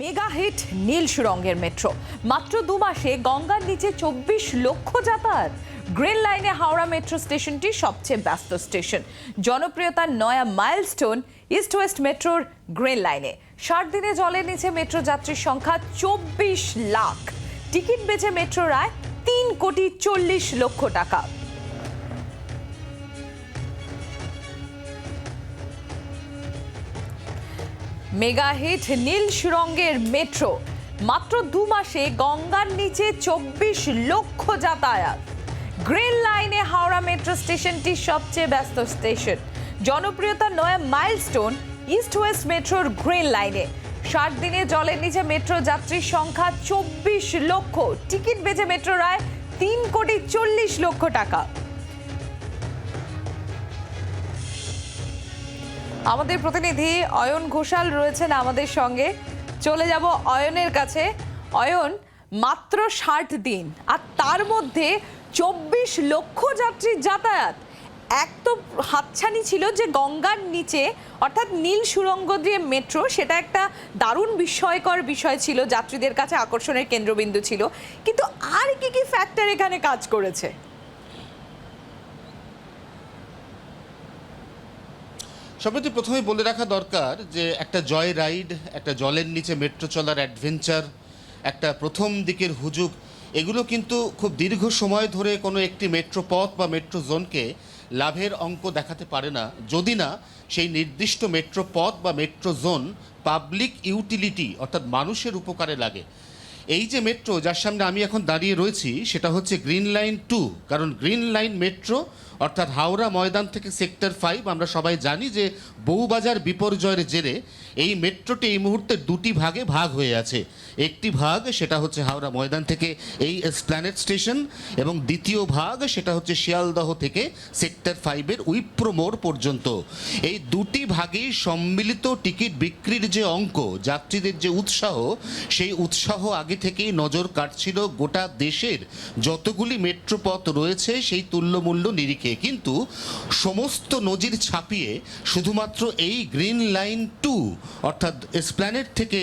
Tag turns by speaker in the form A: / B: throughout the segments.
A: Mega hit নীল সুরঙ্গের metro. মাত্র দু মাসে গঙ্গার নিচে চব্বিশ লক্ষ যাতায়াত। গ্রিন লাইনে হাওড়া মেট্রো স্টেশনটি সবচেয়ে ব্যস্ত স্টেশন। জনপ্রিয়তার নয়া মাইলস্টোন ইস্ট ওয়েস্ট মেট্রোর গ্রিন লাইনে। ষাট দিনে জলের নিচে মেট্রো যাত্রীর সংখ্যা চব্বিশ লাখ। টিকিট বেচে মেট্রো রায় তিন কোটি চল্লিশ লক্ষ টাকা। মেগা হিট নীল সুরঙ্গের মেট্রো। মাত্র দু মাসে গঙ্গার নিচে চব্বিশ লক্ষ যাতায়াত। গ্রিন লাইনে হাওড়া মেট্রো স্টেশনটি সবচেয়ে ব্যস্ত স্টেশন। জনপ্রিয়তার নয়া মাইলস্টোন ইস্ট ওয়েস্ট মেট্রোর গ্রিন লাইনে। ষাট দিনে জলের নিচে মেট্রো যাত্রীর সংখ্যা চব্বিশ লক্ষ। টিকিট বেজে মেট্রো রায় তিন কোটি চল্লিশ লক্ষ টাকা। আমাদের প্রতিনিধি অয়ন ঘোষাল রয়েছেন আমাদের সঙ্গে। চলে যাব অয়নের কাছে। অয়ন, মাত্র ষাট দিন, আর তার মধ্যে চব্বিশ লক্ষ যাত্রীর যাতায়াত। এক তো হাতছানি ছিল যে গঙ্গার নিচে, অর্থাৎ নীল সুরঙ্গ দিয়ে মেট্রো, সেটা একটা দারুণ বিস্ময়কর বিষয় ছিল। যাত্রীদের কাছে আকর্ষণের কেন্দ্রবিন্দু ছিল। কিন্তু আর কি কি ফ্যাক্টর এখানে কাজ করেছে?
B: সম্প্রতি প্রথমেই বলে রাখা দরকার যে একটা জয় রাইড, একটা জলের নিচে মেট্রো চলার অ্যাডভেঞ্চার, একটা প্রথম দিকের হুজুগ, এগুলো কিন্তু খুব দীর্ঘ সময় ধরে কোনো একটি মেট্রো পথ বা মেট্রো জোনকে লাভের অঙ্ক দেখাতে পারে না। যদি না, সেই নির্দিষ্ট মেট্রো পথ বা মেট্রো জোন পাবলিক ইউটিলিটি অর্থাৎ মানুষের উপকারে লাগে। এই যে মেট্রো যার সামনে আমি এখন দাঁড়িয়ে রয়েছি, সেটা হচ্ছে গ্রিন লাইন টু কারণ গ্রিন লাইন মেট্রো অর্থাৎ হাওড়া ময়দান থেকে সেক্টর ফাইভ আমরা সবাই জানি যে বউবাজার বিপর্যয়ের জেরে এই মেট্রোটি এই মুহূর্তে দুটি ভাগে ভাগ হয়ে আছে। একটি ভাগ সেটা হচ্ছে হাওড়া ময়দান থেকে এই এসপ্ল্যানেট স্টেশন এবং দ্বিতীয় ভাগ সেটা হচ্ছে শিয়ালদহ থেকে সেক্টর ফাইভের উইপ্রো মোড় পর্যন্ত। এই দুটি ভাগেই সম্মিলিত টিকিট বিক্রির যে অঙ্ক, যাত্রীদের যে উৎসাহ, সেই উৎসাহ আগে থেকেই নজর কাটছিল গোটা দেশের যতগুলি মেট্রো পথ রয়েছে সেই তুল্যমূল্য নিরিখে। কিন্তু সমস্ত নজির ছাপিয়ে শুধুমাত্র এই গ্রিন লাইন টু, অর্থাৎ এসপ্ল্যানেট থেকে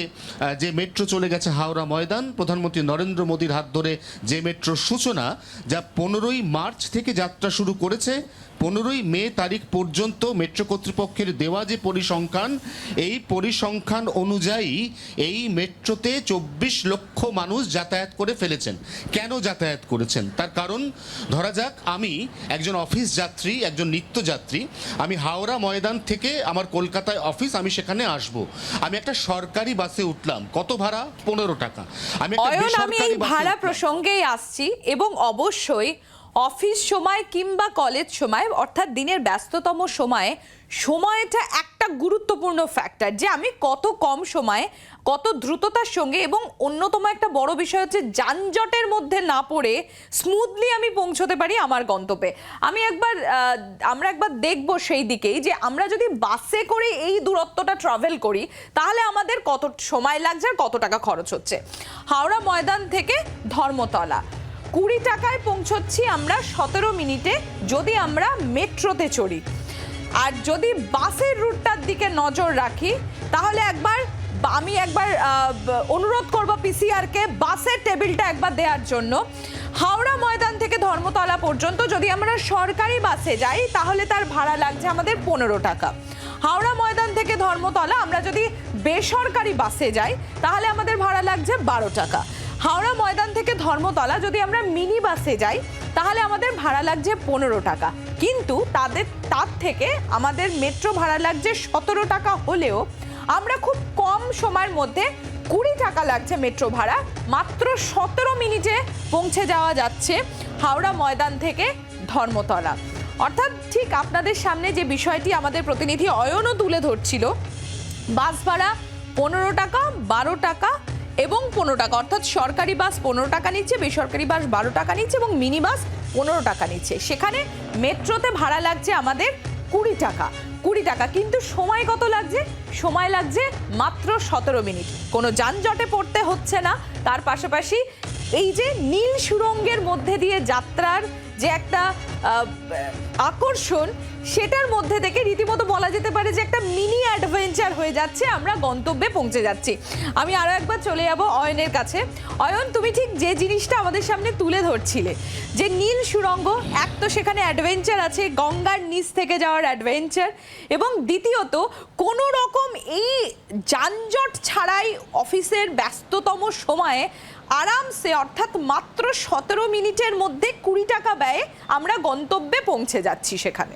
B: যে মেট্রো চলে গেছে হাওড়া ময়দান, প্রধানমন্ত্রী নরেন্দ্র মোদীর হাত ধরে যে মেট্রোর সূচনা, যা পনেরোই মার্চ থেকে যাত্রা শুরু করেছে, পনেরোই মে তারিখ পর্যন্ত মেট্রো কর্তৃপক্ষের দেওয়া যে পরিসংখ্যান, এই পরিসংখ্যান অনুযায়ী এই মেট্রোতে চব্বিশ লক্ষ মানুষ যাতায়াত করে ফেলেছেন। কেন যাতায়াত করেছেন? তার কারণ, ধরা যাক, আমি একজন অফিস যাত্রী, একজন নিত্যযাত্রী, আমি হাওড়া ময়দান থেকে আমার কলকাতায় অফিস আমি সেখানে আসব। আমি একটা সরকারি বাসে উঠলাম। কত ভাড়া? পনেরো টাকা। আমি
A: অয়ন আমি এই ভাড়া প্রসঙ্গেই আসছি এবং অবশ্যই অফিস সময় কিংবা কলেজ সময় অর্থাৎ দিনের ব্যস্ততম সময়ে সময়টা একটা গুরুত্বপূর্ণ ফ্যাক্টর যে আমি কত কম সময়ে, কত দ্রুততার সঙ্গে এবং অন্যতম একটা বড় বিষয় হচ্ছে যানজটের মধ্যে না পড়ে স্মুথলি আমি পৌঁছতে পারি আমার গন্তব্যে। আমি একবার আমরা একবার দেখব সেই দিকেই যে আমরা যদি বাসে করে এই দূরত্বটা ট্রাভেল করি, তাহলে আমাদের কত সময় লাগছে আর কত টাকা খরচ হচ্ছে। হাওড়া ময়দান থেকে ধর্মতলা। কুড়ি টাকায় পৌঁছচ্ছি আমরা সতেরো মিনিটে যদি আমরা মেট্রোতে চড়ি। আর যদি বাসের রুটটার দিকে নজর রাখি, তাহলে একবার আমি একবার অনুরোধ করব পিসিআরকে বাসের টেবিলটা একবার দেওয়ার জন্য। হাওড়া ময়দান থেকে ধর্মতলা পর্যন্ত যদি আমরা সরকারি বাসে যাই, তাহলে তার ভাড়া লাগছে আমাদের পনেরো টাকা। হাওড়া ময়দান থেকে ধর্মতলা আমরা যদি বেসরকারি বাসে যাই, তাহলে আমাদের ভাড়া লাগছে বারো টাকা। হাওড়া ময়দান থেকে ধর্মতলা যদি আমরা মিনি বাসে যাই, তাহলে আমাদের ভাড়া লাগছে পনেরো টাকা। কিন্তু তাদের তার থেকে আমাদের মেট্রো ভাড়া লাগছে সতেরো টাকা হলেও আমরা খুব কম সময়ের মধ্যে কুড়ি টাকা লাগছে মেট্রো ভাড়া। মাত্র সতেরো মিনিটে পৌঁছে যাওয়া যাচ্ছে হাওড়া ময়দান থেকে ধর্মতলা। অর্থাৎ ঠিক আপনাদের সামনে যে বিষয়টি আমাদের প্রতিনিধি অয়নও তুলে ধরছিল, বাস ভাড়া পনেরো টাকা, বারো টাকা পনেরো টাকা। অর্থাৎ সরকারি বাস পনেরো টাকা নিচ্ছে, বেসরকারি বাস বারো টাকা নিচ্ছে এবং মিনি বাস পনেরো টাকা নিচ্ছে। সেখানে মেট্রোতে ভাড়া লাগছে আমাদের কুড়ি টাকা। কুড়ি টাকা, কিন্তু সময় কত লাগছে? সময় লাগছে মাত্র সতেরো মিনিট। কোনো যানজটে পড়তে হচ্ছে না। তার পাশাপাশি এই যে নীল সুরঙ্গের মধ্যে দিয়ে যাত্রার যে একটা আকর্ষণ, সেটার মধ্যে থেকে রীতিমতো বলা যেতে পারে যে একটা মিনি অ্যাডভেঞ্চার হয়ে যাচ্ছে, আমরা গন্তব্যে পৌঁছে যাচ্ছি। আমি আরও একবার চলে যাব অয়নের কাছে। অয়ন, তুমি ঠিক যে জিনিসটা আমাদের সামনে তুলে ধরছিলে, যে নীল সুরঙ্গ, এক তো সেখানে অ্যাডভেঞ্চার আছে, গঙ্গার নিচ থেকে যাওয়ার অ্যাডভেঞ্চার, এবং দ্বিতীয়ত কোনো রকম এই যানজট ছাড়াই অফিসের ব্যস্ততম সময়ে আরামসে, অর্থাৎ মাত্র সতেরো মিনিটের মধ্যে কুড়ি টাকা ব্যয়ে আমরা গন্তব্যে পৌঁছে যাচ্ছি সেখানে।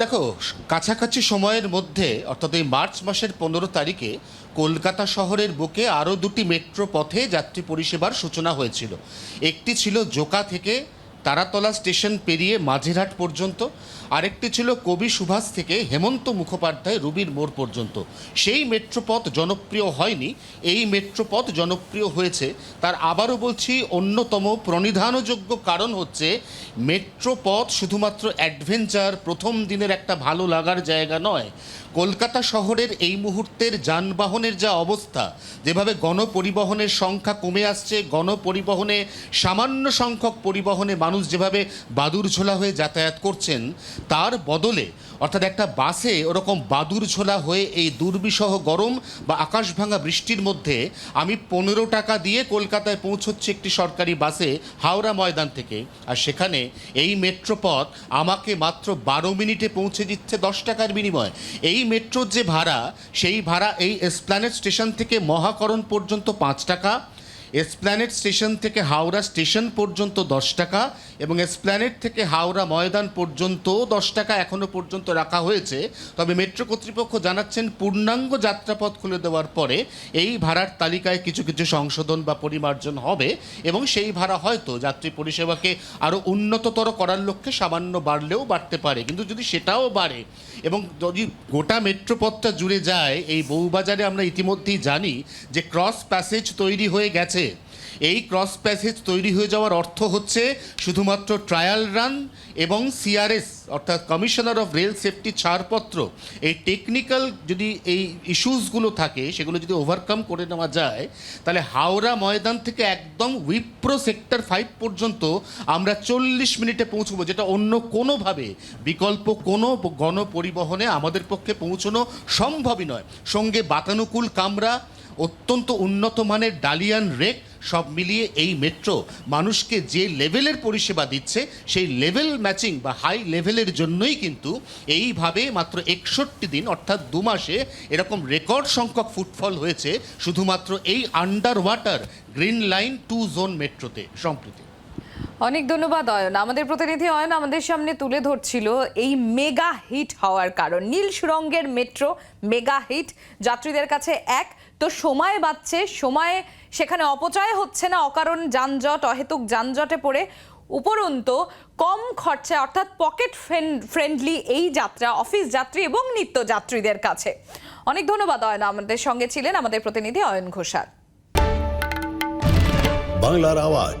B: দেখো, কাছাকাছি সময়ের মধ্যে, অর্থাৎ এই মার্চ মাসের পনেরো তারিখে, কলকাতা শহরের বুকে আরও দুটি মেট্রো পথে যাত্রী পরিষেবার সূচনা হয়েছিল। একটি ছিল জোকা থেকে তারাতলা স্টেশন পেরিয়ে মাঝেরহাট পর্যন্ত, আরেকটি ছিল কবি সুভাষ থেকে হেমন্ত মুখোপাধ্যায় রুবির মোড় পর্যন্ত। সেই মেট্রোপথ জনপ্রিয় হয়নি, এই মেট্রোপথ জনপ্রিয় হয়েছে, তার আবারও বলছি অন্যতম প্রণিধানযোগ্য কারণ হচ্ছে মেট্রোপথ শুধুমাত্র অ্যাডভেঞ্চার, প্রথম দিনের একটা ভালো লাগার জায়গা নয়। কলকাতা শহরের এই মুহূর্তের যানবাহনের যা অবস্থা, যেভাবে গণপরিবহনের সংখ্যা কমে আসছে, গণপরিবহনে সামান্য সংখ্যক পরিবহনে মানুষ যেভাবে বাদুর ঝোলা হয়ে যাতায়াত করছেন, তার বদলে অর্থাৎ একটা বাসে ওরকম বাদুর ঝোলা হয়ে এই দুর্বিষহ গরম বা আকাশ ভাঙা বৃষ্টির মধ্যে আমি পনেরো টাকা দিয়ে কলকাতায় পৌঁছচ্ছি একটি সরকারি বাসে হাওড়া ময়দান থেকে। আর সেখানে এই মেট্রোপথ আমাকে মাত্র বারো মিনিটে পৌঁছে দিচ্ছে দশ টাকার বিনিময়। এই মেট্রোর যে ভাড়া, সেই ভাড়া এই এসপ্ল্যানেট স্টেশন থেকে মহাকরণ পর্যন্ত পাঁচ টাকা। এসপ্ল্যানেট স্টেশন থেকে হাওড়া স্টেশন পর্যন্ত দশ টাকা এবং এসপ্ল্যানেট থেকে হাওড়া ময়দান পর্যন্ত দশ টাকা এখনও পর্যন্ত রাখা হয়েছে। তবে মেট্রো কর্তৃপক্ষ জানাচ্ছেন, পূর্ণাঙ্গ যাত্রাপথ খুলে দেওয়ার পরে এই ভাড়ার তালিকায় কিছু কিছু সংশোধন বা পরিমার্জন হবে এবং সেই ভাড়া হয়তো যাত্রী পরিষেবাকে আরও উন্নততর করার লক্ষ্যে সামান্য বাড়লেও বাড়তে পারে। কিন্তু যদি সেটাও বাড়ে এবং যদি গোটা মেট্রোপথটা জুড়ে যায়, এই বউবাজারে আমরা ইতিমধ্যেই জানি যে ক্রস প্যাসেজ তৈরি হয়ে গেছে। এই ক্রস প্যাসেজ তৈরি হয়ে যাওয়ার অর্থ হচ্ছে শুধুমাত্র ট্রায়াল রান এবং সিআরএস, অর্থাৎ কমিশনার অফ রেল সেফটি ছাড়পত্র। এই টেকনিক্যাল যদি এই ইস্যুসগুলো থাকে, সেগুলো যদি ওভারকাম করে নেওয়া যায়, তাহলে হাওড়া ময়দান থেকে একদম উইপ্রো সেক্টর ফাইভ পর্যন্ত আমরা চল্লিশ মিনিটে পৌঁছবো, যেটা অন্য কোনোভাবে বিকল্প কোনো গণপরিবহনে আমাদের পক্ষে পৌঁছানো সম্ভবই নয়। সঙ্গে বাতানুকূল কামরা অত্যন্ত উন্নত মানের ডালিয়ান রেক সব মিলিয়ে এই মেট্রো মানুষকে যে লেভেলের পরিষেবা দিচ্ছে, সেই লেভেল ম্যাচিং বা হাই লেভেলের জন্যই কিন্তু এইভাবে মাত্র একষট্টি দিন, অর্থাৎ দু মাসে এরকম রেকর্ড সংখ্যক ফুটফল হয়েছে, শুধুমাত্র এই under water green line two zone মেট্রোতে সম্প্রতি।
A: অনেক ধন্যবাদ, অয়ন। আমাদের প্রতিনিধি, অয়ন, আমাদের সামনে তুলে ধরছিল এই মেগা হিট হওয়ার কারণ। নীল সুরঙ্গের মেট্রো মেগা হিট, যাত্রীদের কাছে এক। তো সময় বাঁচছে, সময়ে সেখানে অপচয় হচ্ছে না, অকারণ যানজট, অহেতুক যানজটে পড়ে উপরন্ত কম খরচা, অর্থাৎ পকেট ফ্রেন্ডলি এই যাত্রা, অফিস যাত্রী এবং নিত্য যাত্রীদের কাছে। অনেক ধন্যবাদ, অয়ন, আমাদের সঙ্গে ছিলেন আমাদের প্রতিনিধি অয়ন ঘোষাল।
C: বাংলার আওয়াজ